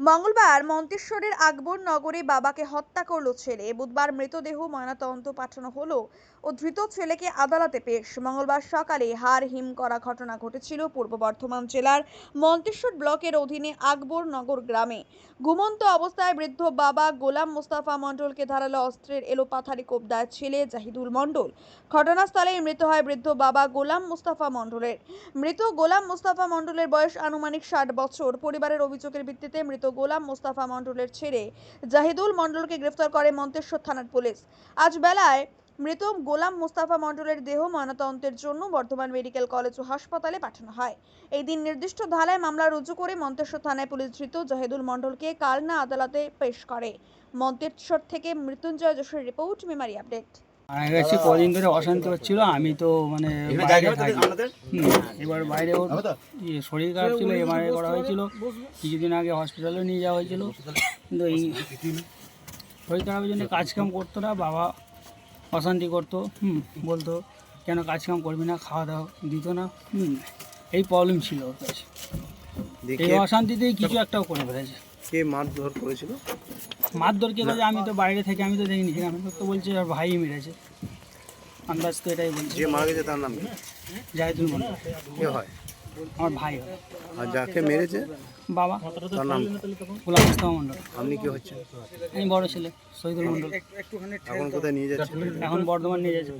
মঙ্গলবার মন্তেশ্বরের আকবর নগরে বাবাকে হত্যা করল ছেলে। বুধবার মৃতদেহ ময়নাতদন্ত পাঠানো হলো ও ধৃত ছেলেকে আদালতে পেশ। মঙ্গলবার সকালে হার হিম করা ঘটনা ঘটেছিল পূর্ব বর্ধমান জেলার মন্তেশ্বর ব্লকের অধীনে আকবর নগর গ্রামে। ঘুমন্ত অবস্থায় বৃদ্ধ বাবা গোলাম মোস্তাফা মণ্ডলকে ধারালো অস্ত্রের এলোপাথারি কোপ দেয় ছেলে জাহিদুল মণ্ডল। ঘটনাস্থলেই মৃত হয় বৃদ্ধ বাবা গোলাম মোস্তাফা মণ্ডলের। মৃত গোলাম মোস্তাফা মণ্ডলের বয়স আনুমানিক ষাট বছর। পরিবারের অভিযোগের ভিত্তিতে মৃত গোলাম মোস্তাফা মণ্ডলের ছেড়ে জাহিদুল মণ্ডলকে গ্রেফতার করে মন্তেশ্বর থানার পুলিশ। আজ বেলায় মৃত গোলাম মোস্তাফা মণ্ডলের দেহ ময়নাতদন্তের জন্য বর্ধমান মেডিকেল কলেজ ও হাসপাতালে পাঠানো হয়। এই দিন নির্দিষ্ট ধারায় মামলা রুজু করে মন্তেশ্বর থানায় পুলিশ ধৃত জাহিদুল মণ্ডলকে কালনা আদালতে পেশ করে। মন্তেশ্বর থেকে মৃত্যুঞ্জয় যোশের রিপোর্ট, মেমারি আপডেট। মারা গেছে কদিন ধরে অশান্তি হচ্ছিল আমি তো মানে বাইরে থাকি। এবার বাইরে ওর ইয়ে শরীর খারাপ ছিল এমআরআই করা হয়েছিল। কিছুদিন আগে হসপিটালে নিয়ে যাওয়া হয়েছিল। কিন্তু এই শরীর খারাপের জন্য কাজ কাম করতো না বাবা অশান্তি করতো হুম বলতো কেন কাজকাম করবি না খাওয়া দাওয়া দিত না? হুম এই প্রবলেম ছিল ওর কাছে। এই অশান্তিতেই কিছু একটাও করে ফেলেছে। কে মারধর করেছিল? মারধর কে করেছে আমি তো বাইরে থেকে আমি তো দেখিনি। আমি তো বলছি আর ভাই মেরেছে। আন্দাজ তো এটাই বলছে। যে মারা গেছে তার নাম কি? জাহিদুল মন্ডল। কে হয়? আমার ভাই হয়। আর যাকে মেরেছে? বাবা। তার নাম গোলাম মুস্তফা মন্ডল। আপনি কি হচ্ছে আমি বড় ছেলে শহীদুল মন্ডল। এখন কোথায় নিয়ে যাচ্ছে এখন বর্ধমান নিয়ে যাচ্ছে।